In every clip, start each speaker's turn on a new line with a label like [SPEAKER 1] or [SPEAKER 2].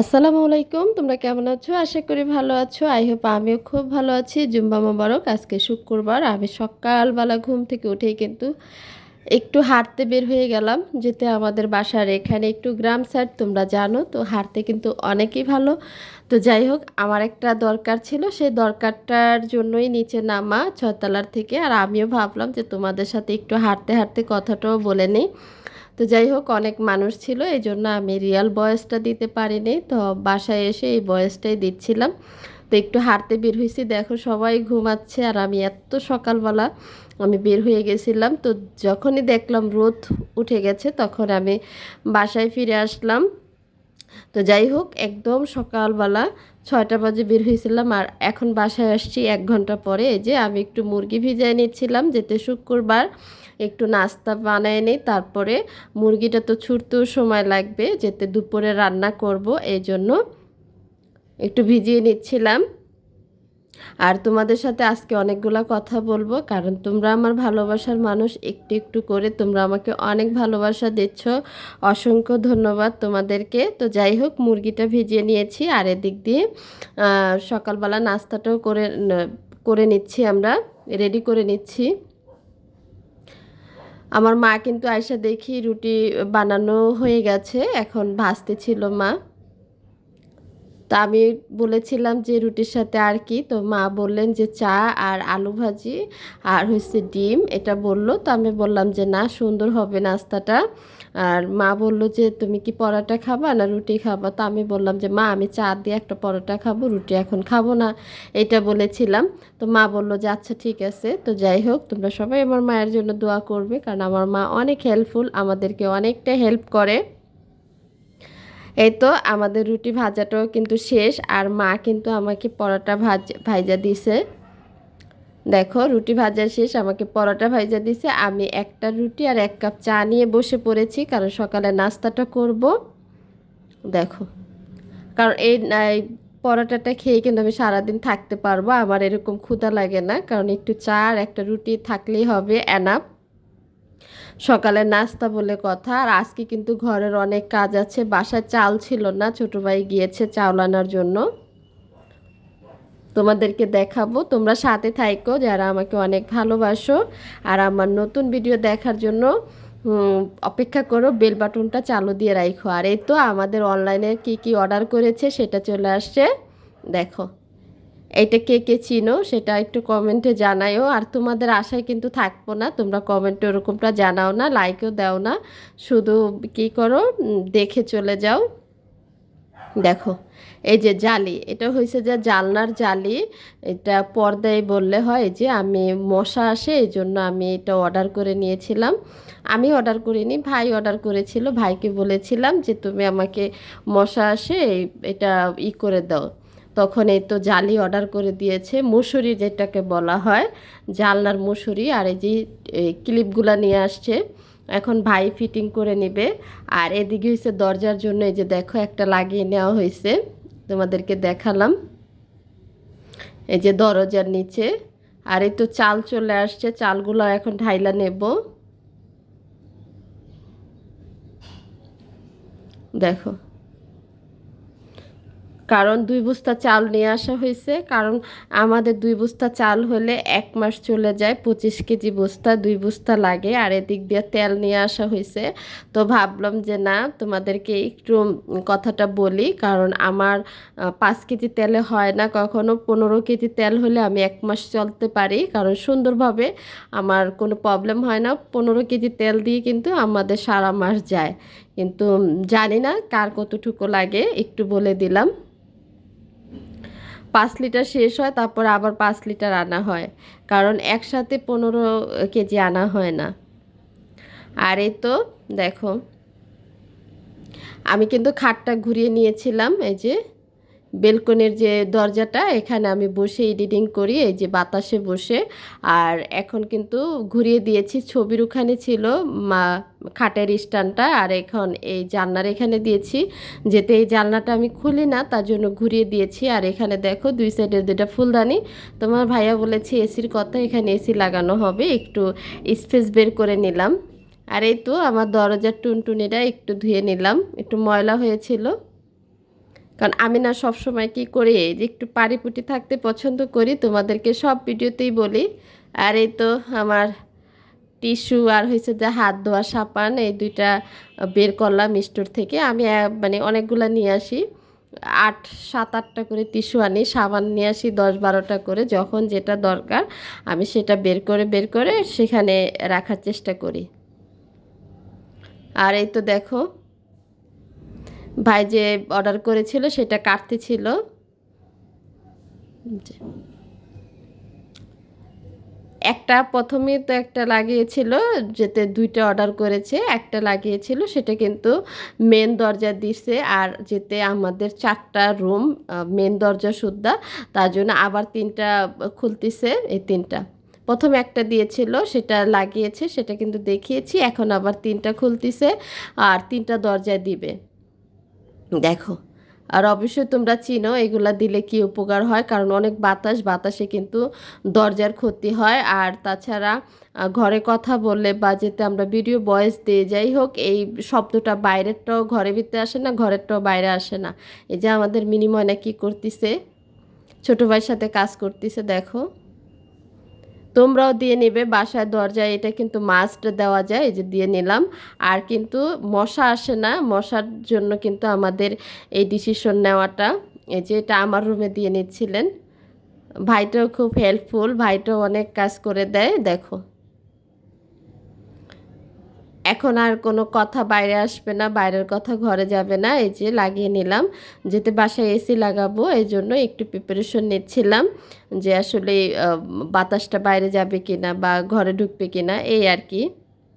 [SPEAKER 1] আসসালামু আলাইকুম, তোমরা কেমন আছো? আশা করি ভালো আছো। আই হোপ আমিও খুব ভালো আছি। জুম্বা মোবারক, আজকে শুক্রবার। আমি সকালবেলা ঘুম থেকে উঠেই কিন্তু একটু হাঁটতে বের হয়ে গেলাম। যেতে আমাদের বাসার এখানে একটু গ্রাম সাইড তোমরা জানো, তো হাঁটতে কিন্তু অনেকই ভালো। তো যাই হোক, আমার একটা দরকার ছিল। সেই দরকারটার জন্যই নিচে নামা ছতলার থেকে। আর আমিও ভাবলাম যে তোমাদের সাথে একটু হাঁটতে হাঁটতে কথাটাও বলে নিই। তো যাই হোক, অনেক মানুষ ছিল এই জন্য আমি রিয়াল বয়েসটা দিতে পারিনি। তো বাসায় এসে এই বয়েসটাই দিচ্ছিলাম। তো একটু হাঁটতে বের হয়েছি। দেখো, সবাই ঘুমাচ্ছে আর আমি এত সকালবেলা আমি বের হয়ে গেছিলাম। তো যখনই দেখলাম রোদ উঠে গেছে, তখন আমি বাসায় ফিরে আসলাম। তো যাই হোক, একদম সকালবেলা ছয়টা বাজে বের হয়েছিলাম আর এখন বাসায় আসছি এক ঘণ্টা পরে। যে আমি একটু মুরগি ভিজাই নিচ্ছিলাম, যেতে শুক্রবার। একটু নাস্তা বানায় নিই, তারপরে মুরগিটা তো ছুটতেও সময় লাগবে, যেতে দুপুরে রান্না করব, এই জন্য একটু ভিজিয়ে নিচ্ছিলাম। আর তোমাদের সাথে আজকে অনেকগুলো কথা বলব, কারণ তোমরা আমার ভালোবাসার মানুষ, একটু একটু করে তোমরা আমাকে অনেক ভালোবাসা দিচ্ছ। অসংখ্য ধন্যবাদ তোমাদেরকে। তো যাই হোক, মুরগিটা ভিজিয়ে নিয়েছি, আর এদিক দিয়ে সকালবেলা নাস্তাটাও করে করে নিচ্ছি আমরা, রেডি করে নিচ্ছি। আমার মা কিন্তু আয়সা দেখি রুটি বানানো হয়ে গেছে, এখন ভাজতে ছিল মা। তা আমি বলেছিলাম যে রুটির সাথে আর কি, তো মা বললেন যে চা আর আলু ভাজি আর হচ্ছে ডিম, এটা বলল। তো আমি বললাম যে না, সুন্দর হবে নাস্তাটা। আর মা বলল যে তুমি কি পরোটা খাবা না রুটি খাবা? তো আমি বললাম যে মা, আমি চা দিয়ে একটা পরোটা খাব, রুটি এখন খাব না, এটা বলেছিলাম। তো মা বলল যে আচ্ছা ঠিক আছে, তো যাই হোক, তোমরা সবাই আমার মায়ের জন্য দোয়া করবে, কারণ আমার মা অনেক হেল্পফুল আমাদেরকে অনেকটা হেল্প করে। এই তো আমাদের রুটি ভাজাটাও কিন্তু শেষ আর মা কিন্তু আমাকে পরোটা ভাজ, ভাইজা দিছে। দেখো, রুটি ভাজা শেষ, আমাকে পরোটা ভাইজা দিছে। আমি একটা রুটি আর এক কাপ চা নিয়ে বসে পড়েছি, কারণ সকালে নাস্তাটা করব। দেখো, কারণ এই পরোটাটা খেয়ে কিন্তু আমি সারাদিন থাকতে পারব। আমার এরকম ক্ষুধা লাগে না, কারণ একটু চা আর একটা রুটি থাকলেই হবে অ্যানাপ সকালে নাস্তা বলে কথা, আর আজকে কিন্তু ঘরের অনেক কাজ আছে, বাসায় চাল ছিল না, ছোটো ভাই গিয়েছে চাউল আনার জন্য। তোমাদেরকে দেখাবো, তোমরা সাথে থাইকো যারা আমাকে অনেক ভালোবাসো, আর আমার নতুন ভিডিও দেখার জন্য অপেক্ষা করো, বেল বাটনটা চালু দিয়ে রাখো আর এই তো আমাদের অনলাইনে কি কি অর্ডার করেছে সেটা চলে আসছে, দেখো। এটা কে কে চিনো সেটা একটু কমেন্টে জানাইও আর তোমাদের আশায় কিন্তু থাকব না, তোমরা কমেন্টে ওরকমটা জানাও না, লাইকও দাও না। শুধু কি করো দেখে চলে যাও। দেখো, এই যে জালি, এটা হয়েছে যে জালনার জালি, এটা পর্দায় বললে হয় যে আমি মশা আসে, এই জন্য আমি এটা অর্ডার করে নিয়েছিলাম। আমি অর্ডার করিনি, ভাই অর্ডার করেছিল, ভাইকে বলেছিলাম যে তুমি আমাকে মশা আসে, এটা ই করে দাও। তখন এই তো জালি অর্ডার করে দিয়েছে। মুসুরি যেটাকে বলা হয়, জালনার মুসুরি আর এই যে ক্লিপগুলো নিয়ে আসছে। এখন ভাই ফিটিং করে নেবে। আর এদিকে হয়েছে দরজার জন্য, এই যে দেখো একটা লাগিয়ে নেওয়া হয়েছে তোমাদেরকে দেখালাম। এই যে দরজার নিচে। আর এই তো চাল চলে আসছে। চালগুলো এখন ঢাইলা নেব। দেখো। কারণ দুই বস্তা চাল নিয়ে আসা হয়েছে। কারণ আমাদের দুই বস্তা চাল হলে এক মাস চলে যায়, পঁচিশ কেজি বস্তা, দুই বস্তা লাগে। আর এদিক দিয়ে তেল নিয়ে আসা হয়েছে। তো ভাবলাম যে না, তোমাদেরকে একটু কথাটা বলি। কারণ আমার পাঁচ কেজি তেলে হয় না কখনো। পনেরো কেজি তেল হলে আমি এক মাস চলতে পারি। কারণ সুন্দরভাবে আমার কোনো প্রবলেম হয় না। পনেরো কেজি তেল দিয়ে কিন্তু আমাদের সারা মাস যায়। কিন্তু জানি না কার কতটুকু লাগে। একটু বলে দিলাম। পাঁচ লিটার শেষ হয়, তারপর আবার পাঁচ লিটার আনা হয়। কারণ একসাথে পনেরো কেজি আনা হয় না। আর এ তো, দেখো। আমি কিন্তু খাটটা ঘুরিয়ে নিয়েছিলাম, এই যে। বেলকনির যে দরজাটা, এখানে আমি বসে এডিটিং করি, এই যে বাতাসে বসে। আর এখন কিন্তু ঘুরিয়ে দিয়েছি, ছবির ওখানে ছিল মা, খাটের স্ট্যান্ডটা, আর এখন এই জানলার এখানে দিয়েছি। যেতে এই জানলাটা আমি খুলি না, তার জন্য ঘুরিয়ে দিয়েছি। আর এখানে দেখো, দুই সাইডের দুটা ফুলদানি। তোমার ভাইয়া বলেছে, এসির কথা, এখানে এসি লাগানো হবে, একটু স্পেস বের করে নিলাম। আর এই তো, আমার দরজার টুনটুনিটা একটু ধুয়ে নিলাম, একটু ময়লা হয়েছিল। কারণ আমি না সবসময় কি করি যে একটু পারিপুটি থাকতে পছন্দ করি, তোমাদেরকে সব ভিডিওতেই বলি। আর এই তো আমার টিস্যু আর হয়েছে যে হাত ধোয়া সাবান এই দুইটা বের করলাম স্টোর থেকে। আমি মানে অনেকগুলো নিয়ে আসি। আট, সাত, আটটা করে টিস্যু আনি, সাবান নিয়ে আসি দশ, বারোটা করে, যখন যেটা দরকার আমি সেটা বের করে বের করে সেখানে রাখার চেষ্টা করি। আর এই তো দেখো ভাই যে অর্ডার করেছিল সেটা কাটতে ছিল। একটা প্রথমে তো একটা লাগিয়েছিল, যেতে দুইটা অর্ডার করেছে, একটা লাগিয়েছিল, সেটা কিন্তু মেন দরজা দিছে, আর যেতে আমাদের চারটা রুম মেন দরজা সুদ্ধা, তার জন্য আবার তিনটা খুলতেছে এই তিনটা। প্রথম একটা দিয়েছিল, সেটা লাগিয়েছে, সেটা কিন্তু দেখিয়েছি, এখন আবার তিনটা খুলতেছে, আর তিনটা দরজা দিবে। দেখো, আর অবশ্যই তোমরা চিনো, এগুলা দিলে কি উপকার হয়? কারণ অনেক বাতাস, বাতাসে কিন্তু দরজার ক্ষতি হয়। আর তাছাড়া ঘরে কথা বললে বা যেতে আমরা ভিডিও ভয়েস দিয়ে যাই হোক, এই শব্দটা বাইরেরটাও ঘরের ভিতরে আসে না, ঘরেরটাও বাইরে আসে না। এই যে আমাদের মিনিময় না কি করতেছে? ছোটো ভাইয়ের সাথে কাজ করতেছে, দেখো। তোমরাও দিয়ে নেবে বাসায় দরজায় এটা কিন্তু মাস্ট দেওয়া যায়, এই যে দিয়ে নিলাম। আর কিন্তু মশা আসে না, মশার জন্য কিন্তু আমাদের এই ডিসিশন নেওয়াটা, এই যে এটা আমার রুমে দিয়ে নিচ্ছিলেন। ভাইটাও খুব হেল্পফুল ভাইটাও অনেক কাজ করে দেয়, দেখো। এখন আর কোনো কথা বাইরে আসবে না, বাইরের কথা ঘরে যাবে না। এই যে লাগিয়ে নিলাম, যেতে বাসায় এসি লাগাবো, এই জন্য একটু প্রিপারেশন নিচ্ছিলাম যে আসলে বাতাসটা বাইরে যাবে কিনা বা ঘরে ঢুকবে কিনা, এই আর কি।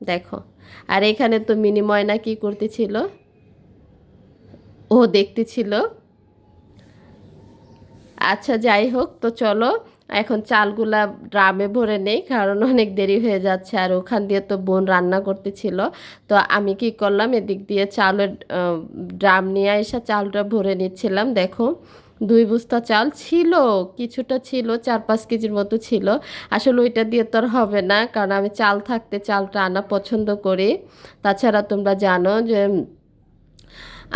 [SPEAKER 1] দেখো, আর এখানে তো মিনি ময়না কি করতেছিল? ও দেখতেছিল। আচ্ছা যাই হোক, তো চলো এখন চালগুলা ড্রামে ভরে নেই, কারণ অনেক দেরি হয়ে যাচ্ছে আর ওখান দিয়ে তো বোন রান্না করতেছিল। তো আমি কি করলাম, এদিক দিয়ে চালের ড্রাম নিয়ে এসে চালটা ভরে নিচ্ছিলাম। দেখো, দুই বস্তা চাল ছিল, কিছুটা ছিল, চার পাঁচ কেজির মতো ছিল। আসলে ওইটা দিয়ে তো আর হবে না, কারণ আমি চাল থাকতে চালটা আনা পছন্দ করি। তাছাড়া তোমরা জানো যে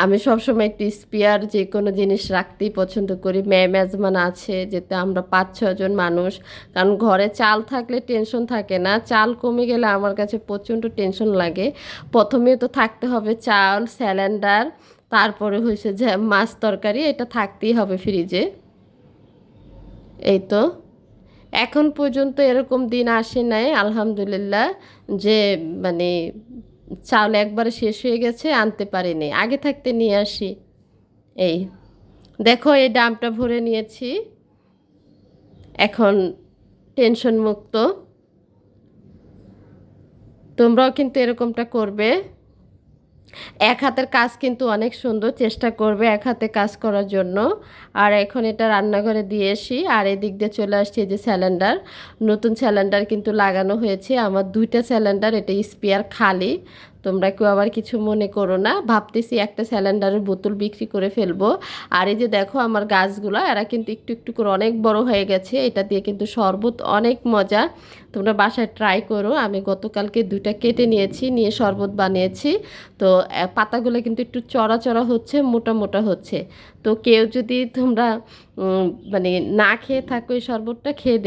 [SPEAKER 1] আমি সবসময় একটু স্পিয়ার যে কোনো জিনিস রাখতেই পছন্দ করি। মেয়ে মেজমান আছে যেতে আমরা পাঁচ ছজন মানুষ, কারণ ঘরে চাল থাকলে টেনশন থাকে না। চাল কমে গেলে আমার কাছে প্রচণ্ড টেনশন লাগে। প্রথমে তো থাকতে হবে চাল স্যালেন্ডার তারপরে হয়েছে যে মাছ তরকারি, এটা থাকতেই হবে ফ্রিজে এই তো। এখন পর্যন্ত এরকম দিন আসে নাই, আলহামদুলিল্লাহ, যে মানে চাউল একবারে শেষ হয়ে গেছে, আনতে পারিনি। আগে থাকতে নিয়ে আসি। এই দেখো, এই ডামটা ভরে নিয়েছি। এখন টেনশন মুক্ত তোমরাও কিন্তু এরকমটা করবে। এক হাতের কাজ কিন্তু অনেক সুন্দর, চেষ্টা করবে এক হাতে কাজ করার জন্য। আর এখন এটা রান্নাঘরে দিয়ে আসি আর এদিক দিয়ে চলে আসছে যে স্যালেন্ডার নতুন স্যালেন্ডার কিন্তু লাগানো হয়েছে। আমার দুইটা স্যালেন্ডার এটা স্পেয়ার খালি। তোমরা কেউ আবার কিছু মনে করো না। ভাবতেছি একটা স্যালেন্ডারের বোতল বিক্রি করে ফেলব। আর এই যে দেখো আমার গাছগুলো, এরা কিন্তু একটু একটু করে অনেক বড় হয়ে গেছে। এটা দিয়ে কিন্তু শরবত অনেক মজা। তোমরা বাসায় ট্রাই করো। আমি গতকালকে দুইটা কেটে নিয়েছি, নিয়ে শরবত বানিয়েছি। তো পাতাগুলো কিন্তু একটু চড়া চড়া হচ্ছে, মোটা মোটা হচ্ছে। তো কেউ যদি তোমরা মানে না খেয়ে থাকো এই শরবতটা, খেয়ে